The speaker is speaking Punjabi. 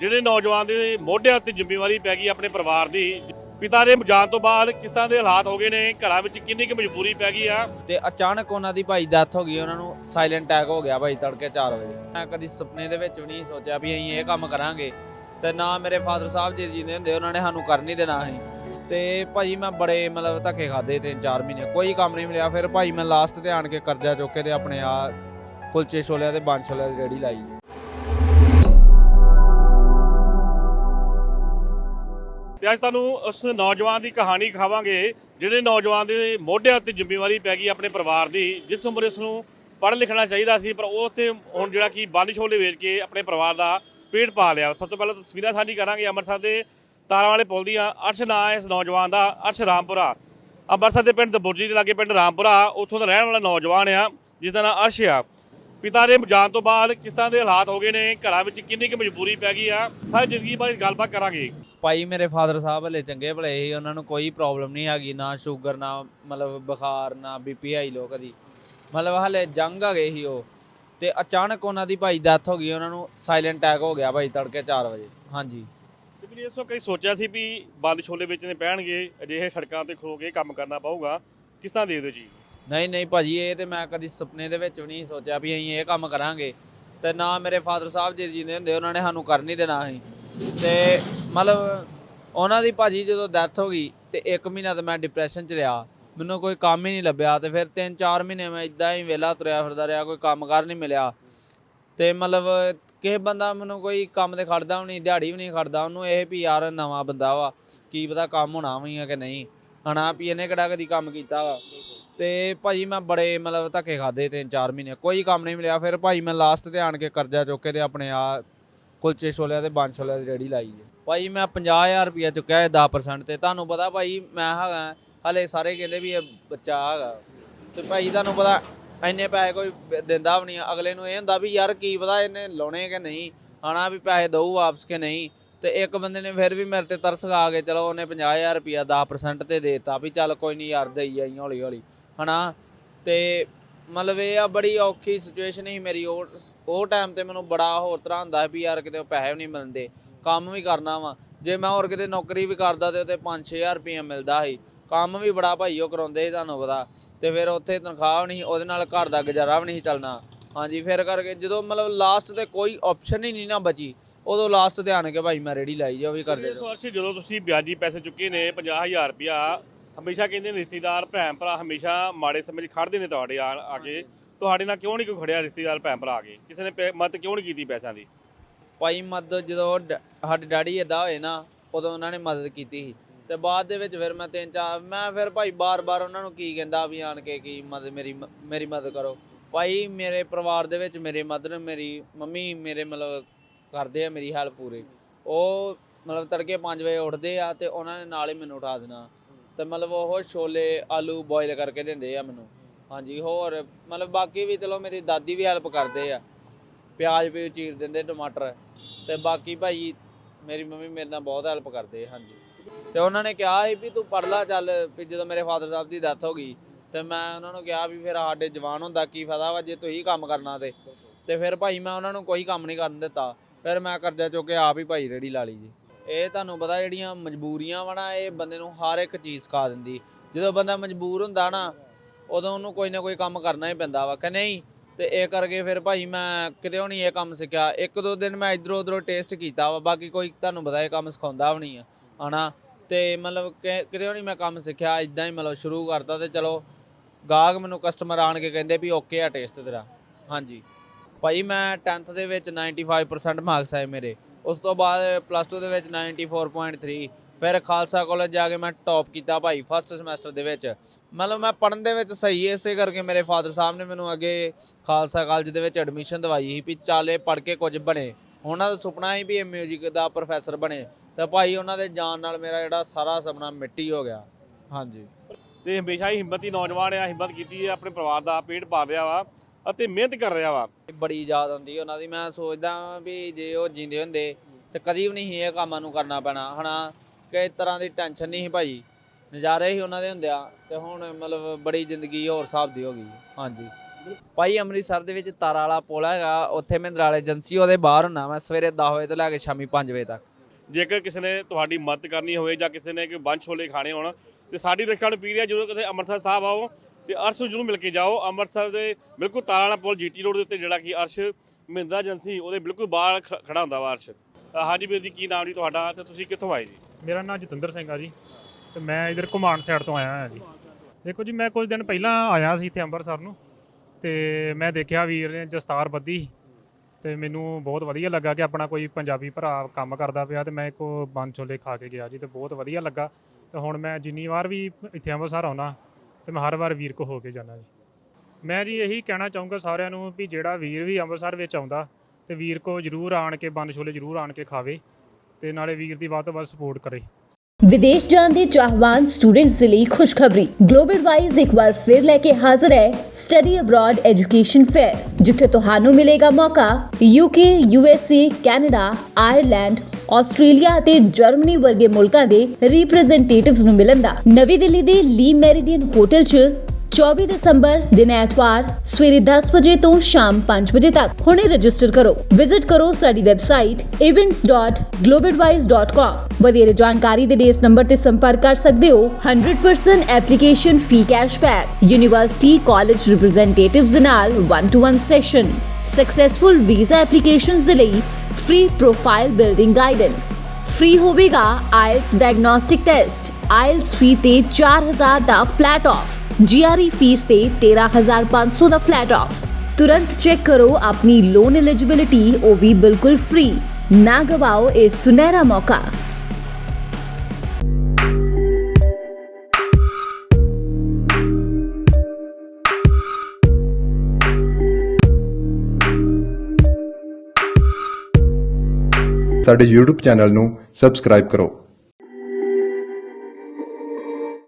ਜਿਹੜੇ ਨੌਜਵਾਨ ਦੇ ਮੋਢਿਆਂ ਉੱਤੇ ਜ਼ਿੰਮੇਵਾਰੀ ਪੈ ਗਈ ਆਪਣੇ ਪਰਿਵਾਰ ਦੀ, ਪਿਤਾ ਦੇ ਜਾਣ ਤੋਂ ਬਾਅਦ ਕਿਸ ਤਰ੍ਹਾਂ ਦੇ ਹਾਲਾਤ ਹੋ ਗਏ ਨੇ, ਘਰਾਂ ਵਿੱਚ ਕਿੰਨੀ ਕੁ ਮਜਬੂਰੀ ਪੈ ਗਈ ਆ? ਤੇ ਅਚਾਨਕ ਉਹਨਾਂ ਦੀ ਭਾਈ ਡੈਥ ਹੋ ਗਈ, ਉਹਨਾਂ ਨੂੰ ਸਾਇਲੈਂਟ ਅਟੈਕ ਹੋ ਗਿਆ ਭਾਈ ਤੜਕੇ 4 ਵਜੇ। ਮੈਂ ਕਦੀ ਸੁਪਨੇ ਦੇ ਵਿੱਚ ਵੀ ਨਹੀਂ ਸੋਚਿਆ ਵੀ ਅਸੀਂ ਇਹ ਕੰਮ ਕਰਾਂਗੇ। ਤੇ ਨਾ ਮੇਰੇ ਫਾਦਰ ਸਾਹਿਬ ਜੀ ਜੀਂਦੇ ਹੁੰਦੇ, ਉਹਨਾਂ ਨੇ ਸਾਨੂੰ ਕਰ ਨਹੀਂ ਦੇਣਾ ਸੀ। ਤੇ ਭਾਈ ਮੈਂ ਬੜੇ ਮਤਲਬ ਧੱਕੇ ਖਾਦੇ ਤਿੰਨ ਚਾਰ ਮਹੀਨੇ, ਕੋਈ ਕੰਮ ਨਹੀਂ ਮਿਲਿਆ। ਫਿਰ ਭਾਈ ਮੈਂ ਲਾਸਟ ਤੇ ਆਣ ਕੇ ਕਰਜ਼ਾ ਚੁੱਕ ਕੇ ਤੇ ਆਪਣੇ ਆ ਕੁਲਚੇ ਛੋਲਿਆਂ ਤੇ ਬੰਦ ਛੋਲਿਆਂ ਦੀ ਰੇੜੀ ਲਾਈ। ਤੇ ਅੱਜ ਤੁਹਾਨੂੰ ਉਸ ਨੌਜਵਾਨ ਦੀ ਕਹਾਣੀ ਖਾਵਾਂਗੇ, ਜਿਹੜੇ ਨੌਜਵਾਨ ਦੇ ਮੋਢਿਆਂ ਉੱਤੇ ਜ਼ਿੰਮੇਵਾਰੀ ਪੈ ਗਈ ਆਪਣੇ ਪਰਿਵਾਰ ਦੀ, ਜਿਸ ਉਮਰ ਇਸ ਨੂੰ ਪੜ੍ਹ ਲਿਖਣਾ ਚਾਹੀਦਾ ਸੀ, ਪਰ ਉਹ ਤੇ ਹੁਣ ਜਿਹੜਾ ਕਿ ਬੰਦ ਛੋਲੇ ਵੇਚ ਕੇ ਆਪਣੇ ਪਰਿਵਾਰ ਦਾ ਪੇਟ ਪਾ ਲਿਆ। ਸਭ ਤੋਂ ਪਹਿਲਾਂ ਤਸਵੀਰਾਂ ਸਾਂਝੀ ਕਰਾਂਗੇ ਅੰਮ੍ਰਿਤਸਰ ਦੇ ਤਾਰਾਂ ਵਾਲੇ ਪੁਲ ਦੀਆਂ। ਅਰਸ਼ ਨਾਂ ਹੈ ਇਸ ਨੌਜਵਾਨ ਦਾ, ਅਰਸ਼ ਰਾਮਪੁਰਾ। ਅੰਮ੍ਰਿਤਸਰ ਦੇ ਪਿੰਡ ਦਬੁਰਜੀ ਦੇ ਲਾਗੇ ਪਿੰਡ ਰਾਮਪੁਰਾ, ਉੱਥੋਂ ਦਾ ਰਹਿਣ ਵਾਲਾ ਨੌਜਵਾਨ ਆ, ਜਿਸ ਦਾ ਨਾਮ ਅਰਸ਼ ਆ। ਪਿਤਾ ਦੇ ਜਾਣ ਤੋਂ ਬਾਅਦ ਕਿਸ ਤਰ੍ਹਾਂ ਦੇ ਹਾਲਾਤ ਹੋ ਗਏ ਨੇ? ਘਰਾਂ ਵਿੱਚ ਕਿੰਨੀ ਕੁ ਮਜਬੂਰੀ ਪੈ ਗਈ ਆ? ਸਾਰੀ ਜ਼ਿੰਦਗੀ ਬਾਰੇ ਗੱਲਬਾਤ ਕਰਾਂਗੇ। ਭਾਈ ਮੇਰੇ ਫਾਦਰ ਸਾਹਿਬ ਹਲੇ ਚੰਗੇ ਭਲੇ ਸੀ ਉਹਨਾਂ ਨੂੰ ਕੋਈ ਪ੍ਰੋਬਲਮ ਨਹੀਂ ਹੈਗੀ ਨਾ ਸ਼ੂਗਰ ਨਾ ਮਤਲਬ ਬੁਖਾਰ ਨਾ ਬੀਪੀ ਹਾਈ ਲੋ ਕਦੀ। ਮਤਲਬ ਹਲੇ ਜੰਗ ਆ ਗਏ ਸੀ ਉਹ। ਤੇ ਅਚਾਨਕ ਉਹਨਾਂ ਦੀ ਭਾਈ ਡੈਥ ਹੋ ਗਈ ਉਹਨਾਂ ਨੂੰ ਸਾਇਲੈਂਟ ਅਟੈਕ ਹੋ ਗਿਆ ਭਾਈ ਤੜਕੇ 4 ਵਜੇ। ਹਾਂਜੀ। ਤੇ ਵੀ ਇਸੋ ਕਈ ਸੋਚਿਆ ਸੀ ਵੀ ਬੰਦ ਛੋਲੇ ਵੇਚਣੇ ਪੈਣਗੇ ਅਜਿਹੇ ਸੜਕਾਂ ਤੇ ਖਲੋ ਕੇ ਕੰਮ ਕਰਨਾ ਪਊਗਾ। ਕਿਸ ਤਰ੍ਹਾਂ ਦੇ ਦਿਓ ਜੀ? ਨਹੀਂ ਨਹੀਂ ਭਾਜੀ ਇਹ ਤੇ ਮੈਂ ਕਦੀ ਸੁਪਨੇ ਦੇ ਵਿੱਚ ਵੀ ਨਹੀਂ ਸੋਚਿਆ ਵੀ ਅਸੀਂ ਇਹ ਕੰਮ ਕਰਾਂਗੇ। ਤੇ ਨਾ ਮੇਰੇ ਫਾਦਰ ਸਾਹਿਬ ਜੀ ਜੀਂਦੇ ਹੁੰਦੇ ਉਹਨਾਂ ਨੇ ਸਾਨੂੰ ਕਰ ਨਹੀਂ ਦੇਣਾ ਸੀ। ਤੇ ਮਤਲਬ ਉਹਨਾਂ ਦੀ ਭਾਜੀ ਜਦੋਂ ਡੈਥ ਹੋ ਗਈ ਤੇ 1 ਮਹੀਨਾ ਤਾਂ ਮੈਂ ਡਿਪਰੈਸ਼ਨ 'ਚ ਰਿਹਾ। ਮੈਨੂੰ ਕੋਈ ਕੰਮ ਹੀ ਨਹੀਂ ਲੱਭਿਆ ਤੇ ਫਿਰ 3-4 ਮਹੀਨੇ ਮੈਂ ਇਦਾਂ ਹੀ ਵਿਹਲਾ ਤੁਰਿਆ ਫਿਰਦਾ ਰਿਹਾ, ਕੋਈ ਕੰਮ ਕਰ ਨਹੀਂ ਮਿਲਿਆ। ਤੇ ਮਤਲਬ ਕਿਸੇ ਬੰਦਾ ਮੈਨੂੰ ਕੋਈ ਕੰਮ ਤੇ ਖੜਦਾ ਵੀ ਨਹੀਂ, ਦਿਹਾੜੀ ਵੀ ਨਹੀਂ ਖੜਦਾ, ਉਹਨੂੰ ਇਹ ਵੀ ਯਾਰ ਨਵਾਂ ਬੰਦਾ ਵਾ, ਕੀ ਪਤਾ ਕੰਮ ਹੋਣਾ ਵੀ ਆ ਕਿ ਨਹੀਂ। ਹਣਾ ਵੀ ਇਹਨੇ ਕਿਹੜਾ ਕਦੀ ਕੰਮ ਕੀਤਾ ਵਾ। ਤੇ ਭਾਜੀ ਮੈਂ ਬੜੇ ਮਤਲਬ ਧੱਕੇ ਖਾਦੇ ਤਿੰਨ ਚਾਰ ਮਹੀਨੇ, ਕੋਈ ਕੰਮ ਨਹੀਂ ਮਿਲਿਆ। ਫਿਰ ਭਾਈ ਮੈਂ ਲਾਸਟ ਤੇ ਆਣ ਕੇ ਕਰਜ਼ਾ ਚੁੱਕ ਕੇ ਤੇ ਆਪਣੇ ਆ ਕੁਲਚੇ ਛੋਲਿਆਂ ਤੇ ਬੰਦ ਛੋਲਿਆਂ ਦੀ ਰੇੜੀ ਲਾਈ ਹੈ। ਭਾਈ, ਮੈਂ 50000 ਰੁਪਇਆ ਚੁੱਕਿਆ ਹੈ 10% ਤੇ। ਤੁਹਾਨੂੰ ਪਤਾ ਭਾਈ, ਮੈਂ ਹੈਗਾ, ਹਲੇ ਸਾਰੇ ਕਹਿੰਦੇ ਵੀ ਇਹ ਬੱਚਾ ਹੈਗਾ। ਤੇ ਭਾਈ, ਤੁਹਾਨੂੰ ਪਤਾ ਇੰਨੇ ਪੈਸੇ ਕੋਈ ਦਿੰਦਾ ਵੀ ਨਹੀਂ। ਅਗਲੇ ਨੂੰ ਇਹ ਹੁੰਦਾ ਵੀ ਯਾਰ ਕੀ ਪਤਾ ਇਹਨੇ ਲਾਉਣੇ ਕਿ ਨਹੀਂ। ਹਣਾ ਵੀ ਪੈਸੇ ਦਊ ਵਾਪਸ ਕਿ ਨਹੀਂ। ਤੇ ਇੱਕ ਬੰਦੇ ਨੇ ਫਿਰ ਵੀ ਮੇਰੇ ਤੇ ਤਰਸ ਖਾ ਕੇ ਚਲੋ ਉਹਨੇ 50000 ਰੁਪਇਆ 10% ਤੇ ਦੇਤਾ ਵੀ ਚੱਲ ਕੋਈ ਨਹੀਂ ਯਾਰ ਦੇਈ ਜਾਈ ਹੌਲੀ ਹੌਲੀ ਹਨਾ? ਤੇ ਮਤਲਬ ਇਹ ਆ ਬੜੀ ਔਖੀ ਸਿਚੁਏਸ਼ਨ ਸੀ ਮੇਰੀ। ਉਹ ਉਹ ਟਾਈਮ ਤੇ ਮੈਨੂੰ ਬੜਾ ਹੋਰ ਤਰ੍ਹਾਂ ਹੁੰਦਾ ਸੀ ਵੀ ਯਾਰ ਕਿਤੇ ਪੈਸੇ ਵੀ ਨਹੀਂ ਮਿਲਦੇ ਕੰਮ ਵੀ ਕਰਨਾ ਵਾ। ਜੇ ਮੈਂ ਹੋਰ ਕਿਤੇ ਨੌਕਰੀ ਵੀ ਕਰਦਾ ਤੇ ਉੱਤੇ 5-6000 ਰੁਪਏ ਮਿਲਦਾ ਸੀ। ਕੰਮ ਵੀ ਬੜਾ ਭਾਈ ਉਹ ਕਰਾਉਂਦੇ ਸੀ ਤੁਹਾਨੂੰ ਪਤਾ। ਤੇ ਫਿਰ ਉੱਥੇ ਤਨਖਾਹ ਵੀ ਨਹੀਂ ਉਹਦੇ ਨਾਲ ਘਰ ਦਾ ਗੁਜ਼ਾਰਾ ਵੀ ਨਹੀਂ ਸੀ ਚੱਲਣਾ। ਹਾਂਜੀ ਫਿਰ ਕਰਕੇ ਜਦੋਂ ਮਤਲਬ ਲਾਸਟ ਤੇ ਕੋਈ ਆਪਸ਼ਨ ਹੀ ਨਹੀਂ ਨਾ ਬਚੀ ਉਦੋਂ ਲਾਸਟ ਤੇ ਆਣ ਕੇ ਭਾਈ ਮੈਂ ਰੇੜੀ ਲਾਈ ਜਾ ਉਹ ਵੀ ਕਰਦੇ ਵਾਰ ਜਦੋਂ ਤੁਸੀਂ ਵਿਆਜੀ ਪੈਸੇ ਚੁੱਕੇ ਨੇ 50000 ਰੁਪਇਆ ਹਮੇਸ਼ਾ ਕਹਿੰਦੇ ਨੇ ਰਿਸ਼ਤੇਦਾਰ ਭੈਣ ਭਰਾ ਹਮੇਸ਼ਾ ਮਾੜੇ ਸਮੇਂ 'ਚ ਖੜਦੇ ਨੇ ਤੁਹਾਡੇ ਆ ਆ ਕੇ। ਤੁਹਾਡੇ ਨਾਲ ਕਿਉਂ ਨਹੀਂ ਕੋਈ ਖੜਿਆ ਰਿਸ਼ਤੇਦਾਰ ਭੈਣ ਭਰਾ ਆ ਕੇ? ਕਿਸੇ ਨੇ ਪੈ- ਮਦਦ ਕਿਉਂ ਨਹੀਂ ਕੀਤੀ ਪੈਸਿਆਂ ਦੀ? ਭਾਈ ਮਦਦ ਜਦੋਂ ਡ- ਸਾਡੇ ਡੈਡੀ ਏਦਾਂ ਹੋਏ ਨਾ ਉਦੋਂ ਉਹਨਾਂ ਨੇ ਮਦਦ ਕੀਤੀ ਸੀ। ਤੇ ਬਾਅਦ ਦੇ ਵਿੱਚ ਫਿਰ ਮੈਂ ਤਿੰਨ ਚਾਰ ਮੈਂ ਫਿਰ ਭਾਈ ਬਾਰ-ਬਾਰ ਉਹਨਾਂ ਨੂੰ ਕੀ ਕਹਿੰਦਾ ਵੀ ਆਣ ਕੇ ਕੀ ਮਦਦ ਮੇਰੀ ਮ- ਮੇਰੀ ਮਦਦ ਕਰੋ। ਭਾਈ ਮੇਰੇ ਪਰਿਵਾਰ ਦੇ ਵਿੱਚ ਮੇਰੇ ਮਦਰ ਮੇਰੀ ਮੰਮੀ ਮੇਰੇ ਮਤਲਬ ਕਰਦੇ ਆ ਮੇਰੀ ਹੈਲਪ ਪੂਰੇ। ਉਹ ਮਤਲਬ ਤੜਕੇ 5 ਵਜੇ ਉੱਠਦੇ ਆ ਤੇ ਉਹਨਾਂ ਨੇ ਨਾਲ ਹੀ ਮੈਨੂੰ ਉਠਾ ਦੇਣਾ। ਤੇ ਮਤਲਬ ਉਹ ਛੋਲੇ, ਆਲੂ ਬੋਇਲ ਕਰਕੇ ਦਿੰਦੇ ਆ ਮੈਨੂੰ। ਹਾਂਜੀ, ਹੋਰ ਮਤਲਬ ਬਾਕੀ ਵੀ ਚਲੋ ਮੇਰੀ ਦਾਦੀ ਵੀ ਹੈਲਪ ਕਰਦੇ ਆ। ਪਿਆਜ਼ ਵੀ ਚੀਰ ਦਿੰਦੇ ਟਮਾਟਰ ਤੇ ਬਾਕੀ ਭਾਈ ਮੇਰੀ ਮੰਮੀ ਮੇਰੇ ਨਾਲ ਬਹੁਤ ਹੈਲਪ ਕਰਦੇ ਹਾਂਜੀ। ਤੇ ਉਹਨਾਂ ਨੇ ਕਿਹਾ ਸੀ ਵੀ ਤੂੰ ਪੜ ਲੈ ਚੱਲ ਵੀ ਜਦੋਂ ਮੇਰੇ ਫਾਦਰ ਸਾਹਿਬ ਦੀ ਡੈਥ ਹੋ ਗਈ ਤੇ ਮੈਂ ਉਹਨਾਂ ਨੂੰ ਕਿਹਾ ਵੀ ਫਿਰ ਸਾਡੇ ਜਵਾਨ ਹੁੰਦਾ ਕੀ ਫਾਇਦਾ ਵਾ ਜੇ ਤੁਸੀਂ ਕੰਮ ਕਰਨਾ ਤੇ। ਤੇ ਫਿਰ ਭਾਈ ਮੈਂ ਉਹਨਾਂ ਨੂੰ ਕੋਈ ਕੰਮ ਨਹੀਂ ਕਰਨ ਦਿੱਤਾ। ਫਿਰ ਮੈਂ ਕਰਜ਼ਾ ਚੁੱਕ ਕੇ ਆਪ ਹੀ ਭਾਈ ਰੇੜੀ ਲਾ ਲਈ ਜੀ। ਇਹ ਤੁਹਾਨੂੰ ਪਤਾ ਜਿਹੜੀਆਂ ਮਜਬੂਰੀਆਂ ਵਾ ਨਾ, ਇਹ ਬੰਦੇ ਨੂੰ ਹਰ ਇੱਕ ਚੀਜ਼ ਸਿਖਾ ਦਿੰਦੀ। ਜਦੋਂ ਬੰਦਾ ਮਜਬੂਰ ਹੁੰਦਾ ਨਾ, ਉਦੋਂ ਉਹਨੂੰ ਕੋਈ ਨਾ ਕੋਈ ਕੰਮ ਕਰਨਾ ਹੀ ਪੈਂਦਾ ਵਾ ਕਿ ਨਹੀਂ? ਤੇ ਇਹ ਕਰਕੇ ਫਿਰ ਭਾਈ ਮੈਂ ਕਿਤੇ ਨਹੀਂ ਇਹ ਕੰਮ ਸਿੱਖਿਆ। ਇੱਕ ਦੋ ਦਿਨ ਮੈਂ ਇਧਰੋਂ ਉਧਰੋਂ ਟੇਸਟ ਕੀਤਾ ਵਾ, ਬਾਕੀ ਕੋਈ ਤੁਹਾਨੂੰ ਪਤਾ ਇਹ ਕੰਮ ਸਿਖਾਉਂਦਾ ਵੀ ਨਹੀਂ ਆ, ਹਨਾ? ਤੇ ਮਤਲਬ ਕਿ- ਕਿਤੇ ਨਹੀਂ ਮੈਂ ਕੰਮ ਸਿੱਖਿਆ ਇਦਾਂ ਹੀ ਮਤਲਬ ਸ਼ੁਰੂ ਕਰਤਾ ਤੇ ਚਲੋ, ਗਾਹਕ ਮੈਨੂੰ ਕਸਟਮਰ ਆਣ ਕੇ ਕਹਿੰਦੇ ਵੀ ਓਕੇ ਆ ਟੇਸਟ ਤੇਰਾ। ਹਾਂਜੀ। ਭਾਈ ਮੈਂ 10th ਦੇ ਵਿੱਚ 95% ਮਾਰਕਸ ਆਏ ਮੇਰੇ। ਉਸ ਤੋਂ ਬਾਅਦ ਪਲੱਸ 2 ਦੇ ਵਿੱਚ 94.3 ਫਿਰ ਖਾਲਸਾ ਕਾਲਜ ਜਾ ਕੇ ਮੈਂ ਟੌਪ ਕੀਤਾ ਭਾਈ ਫਸਟ ਸਮੈਸਟਰ ਦੇ ਵਿੱਚ। ਮਤਲਬ ਮੈਂ ਪੜਨ ਦੇ ਵਿੱਚ ਸਹੀ ਇਸੇ ਕਰਕੇ ਮੇਰੇ ਫਾਦਰ ਸਾਹਿਬ ਨੇ ਮੈਨੂੰ ਅੱਗੇ ਖਾਲਸਾ ਕਾਲਜ ਦੇ ਵਿੱਚ ਐਡਮਿਸ਼ਨ ਦਵਾਈ ਸੀ ਵੀ ਚਾਲੇ ਪੜ ਕੇ ਕੁਝ ਬਣੇ। ਉਹਨਾਂ ਦਾ ਸੁਪਨਾ ਸੀ ਵੀ ਇਹ 뮤직 ਦਾ ਪ੍ਰੋਫੈਸਰ ਬਣੇ। ਤਾਂ ਭਾਈ ਉਹਨਾਂ ਦੇ ਜਾਣ ਨਾਲ ਮੇਰਾ ਜਿਹੜਾ ਸਾਰਾ ਸੁਪਨਾ ਮਿੱਟੀ ਹੋ ਗਿਆ। ਹਾਂਜੀ। ਤੇ ਹਮੇਸ਼ਾ ਹੀ ਹਿੰਮਤੀ ਨੌਜਵਾਨ ਆ, ਹਿੰਮਤ ਕੀਤੀ ਹੈ, ਆਪਣੇ ਪਰਿਵਾਰ ਦਾ ਪੇਟ ਪਾਲ ਰਿਹਾ ਵਾ ਅਤੇ ਮਿਹਨਤ ਕਰ ਰਿਹਾ ਵਾ। ਬੜੀ ਯਾਦ ਆਉਂਦੀ ਉਹਨਾਂ ਦੀ। ਮੈਂ ਸੋਚਦਾ ਵੀ ਜੇ ਉਹ ਜਿੰਦੇ ਹੁੰਦੇ ਤੇ ਕਦੀ ਵੀ ਨਹੀਂ ਸੀ ਇਹ ਕੰਮਾਂ ਨੂੰ ਕਰਨਾ ਪੈਣਾ। ਹਨਾ ਕਈ ਤਰ੍ਹਾਂ ਦੀ ਟੈਨਸ਼ਨ ਨਹੀਂ ਸੀ ਭਾਈ। ਨਜ਼ਾਰੇ ਹੀ ਉਹਨਾਂ ਦੇ ਹੁੰਦੇ ਤੇ ਹੁਣ ਮਤਲਬ ਬੜੀ ਜ਼ਿੰਦਗੀ ਹੋਰ ਹਿਸਾਬ ਦੀ ਹੋ ਗਈ। ਹਾਂਜੀ। ਭਾਈ ਅੰਮ੍ਰਿਤਸਰ ਦੇ ਵਿੱਚ ਤਾਰਾ ਵਾਲਾ ਪੁਲ ਹੈਗਾ, ਉੱਥੇ ਮਹਿੰਦਰਾਲ ਏਜੰਸੀ ਉਹਦੇ ਬਾਹਰ ਹੁੰਨਾ। ਮੈਂ ਸਵੇਰੇ 10 ਵਜੇ ਤੋਂ ਲੈ ਕੇ ਸ਼ਾਮੀ 5 ਵਜੇ ਤੱਕ। ਜੇਕਰ ਕਿਸੇ ਨੇ ਤੁਹਾਡੀ ਮਦਦ ਕਰਨੀ ਹੋਵੇ ਜਾਂ ਕਿਸੇ ਨੇ ਕੋਈ ਬੰਦ ਛੋਲੇ ਖਾਣੇ ਹੋਣ, ਤੇ ਸਾਡੀ ਰਿਕਸ਼ਾ ਨੂੰ ਪੀਰੀਆ ਜਦੋਂ ਕਿਤੇ ਅੰਮ੍ਰਿਤਸਰ ਸਾਹਿਬ ਆਓ ਤੇ ਅਰਸ਼ ਨੂੰ ਮਿਲ ਕੇ ਜਾਓ। ਅੰਮ੍ਰਿਤਸਰ ਦੇ ਬਿਲਕੁਲ ਤਾਰਾ ਵਾਲਾ ਪੁਲ ਜੀਟੀ ਰੋਡ ਦੇ ਉੱਤੇ, ਜਿਹੜਾ ਕਿ ਅਰਸ਼ ਮਹਿੰਦਰਾ ਏਜੰਸੀ, ਉਹਦੇ ਬਿਲਕੁਲ ਬਾਹਰ ਖ- ਖੜਾ ਹੁੰਦਾ ਵਾ ਅਰਸ਼। ਹਾਂਜੀ ਵੀਰ ਜੀ, ਕੀ ਨਾਮ ਜੀ ਤੁਹਾਡਾ ਤੇ ਤੁਸੀਂ ਕਿੱਥੋਂ ਆਏ ਜੀ? ਮੇਰਾ ਨਾਮ ਜਤਿੰਦਰ ਸਿੰਘ ਆ ਜੀ। ਤੇ ਮੈਂ ਇਧਰ ਘੁਮਾਣ ਸਾਈਡ ਤੋਂ ਆਇਆ ਹਾਂ ਜੀ। ਦੇਖੋ ਜੀ, ਮੈਂ ਕੁਝ ਦਿਨ ਪਹਿਲਾਂ ਆਇਆ ਸੀ ਇੱਥੇ ਅੰਮ੍ਰਿਤਸਰ ਨੂੰ। ਤੇ ਮੈਂ ਦੇਖਿਆ ਵੀਰ ਨੇ ਦਸਤਾਰ ਬੱਧੀ। ਤੇ ਮੈਨੂੰ ਬਹੁਤ ਵਧੀਆ ਲੱਗਾ ਕਿ ਆਪਣਾ ਕੋਈ ਪੰਜਾਬੀ ਭਰਾ ਕੰਮ ਕਰਦਾ ਪਿਆ ਤੇ ਮੈਂ ਕੋ ਬੰਦ ਛੋਲੇ ਖਾ ਕੇ ਗਿਆ ਜੀ, ਤੇ ਬਹੁਤ ਵਧੀਆ ਲੱਗਾ। ਤੇ ਹੁਣ ਮੈਂ ਜਿੰਨੀ ਵਾਰ ਵੀ ਇੱਥੇ ਅੰਮ੍ਰਿਤਸਰ ਆਉਣਾ ਤੇ ਮੈਂ ਹਰ ਵਾਰ ਵੀਰ ਕੋ ਹੋ ਕੇ ਜਾਣਾ ਜੀ। ਮੈਂ ਜੀ ਇਹੀ ਕਹਿਣਾ ਚਾਹੂੰਗਾ ਸਾਰਿਆਂ ਨੂੰ ਵੀ ਜਿਹੜਾ ਵੀਰ ਵੀ ਅੰਮ੍ਰਿਤਸਰ ਵਿੱਚ ਆਉਂਦਾ ਤੇ ਵੀਰ ਕੋ ਜਰੂਰ ਆਣ ਕੇ ਬੰਦ ਛੋਲੇ ਜਰੂਰ ਆਣ ਕੇ ਖਾਵੇ ਤੇ ਨਾਲੇ ਵੀਰ ਦੀ ਵੱਧ ਤੋਂ ਵੱਧ ਸਪੋਰਟ ਕਰੇ। ਵਿਦੇਸ਼ ਜਾਣ ਦੇ ਚਾਹਵਾਨ ਸਟੂਡੈਂਟਸ ਦੇ ਲਈ ਖੁਸ਼ਖਬਰੀ। ਗਲੋਬਲ ਵਾਈਜ਼ ਇੱਕ ਵਾਰ ਫਿਰ ਲੈ ਕੇ ਹਾਜ਼ਰ ਹੈ ਸਟੱਡੀ ਅਬਰਾਡ ਐਜੂਕੇਸ਼ਨ ਫੇਅਰ ਜਿੱਥੇ ਤੁਹਾਨੂੰ ਮਿਲੇਗਾ ਮੌਕਾ UK USA Canada Ireland Australia ਅਤੇ ਜਰਮਨੀ ਵਰਗੇ ਮੁਲਕਾਂ ਦੇ ਰਿਪਰੈਜ਼ੈਂਟੇਟਿਵਸ ਨੂੰ ਮਿਲਣ ਦਾ। ਨਵੀਂ ਦਿੱਲੀ ਦੇ ਲੀ ਮੈਰੀਡੀਅਨ ਹੋਟਲ 'ਚ 24 ਦਸੰਬਰ ਦਿਨ ਐਤਵਾਰ ਸਵੇਰੇ 10 ਵਜੇ ਤੋਂ ਸ਼ਾਮ 5 ਵਜੇ ਤੱਕ ਹੁਣੇ ਰਜਿਸਟਰ ਕਰੋ ਵਿਜ਼ਿਟ ਕਰੋ ਸਾਡੀ ਵੈਬਸਾਈਟ events.globalwise.com ਵਧੇਰੇ ਜਾਣਕਾਰੀ ਦੇ ਇਸ ਨੰਬਰ ਤੇ ਸੰਪਰਕ ਕਰ ਸਕਦੇ ਹੋ 100% application fee cashback university college representatives ਦੇ ਨਾਲ 1 to 1 session successful visa applications ਦੇ ਲਈ free profile building guidance free ਹੋਵੇਗਾ IELTS diagnostic test IELTS fee ਤੇ 4000 ਦਾ ਫਲੈਟ ਆਫ ਜੀਆਰਈ ਫੀਸ ਤੇ 13500 ਦਾ ਫਲੈਟ ਆਫ ਤੁਰੰਤ ਚੈੱਕ ਕਰੋ ਆਪਣੀ ਲੋਨ ਐਲੀਜੀਬਿਲਿਟੀ ਉਹ ਵੀ ਬਿਲਕੁਲ ਫ੍ਰੀ ਨਾ ਗਵਾਓ ਇਹ ਸੁਨਹਿਰਾ ਮੌਕਾ। ਸਾਡੇ YouTube ਚੈਨਲ ਨੂੰ ਸਬਸਕ੍ਰਾਈਬ ਕਰੋ।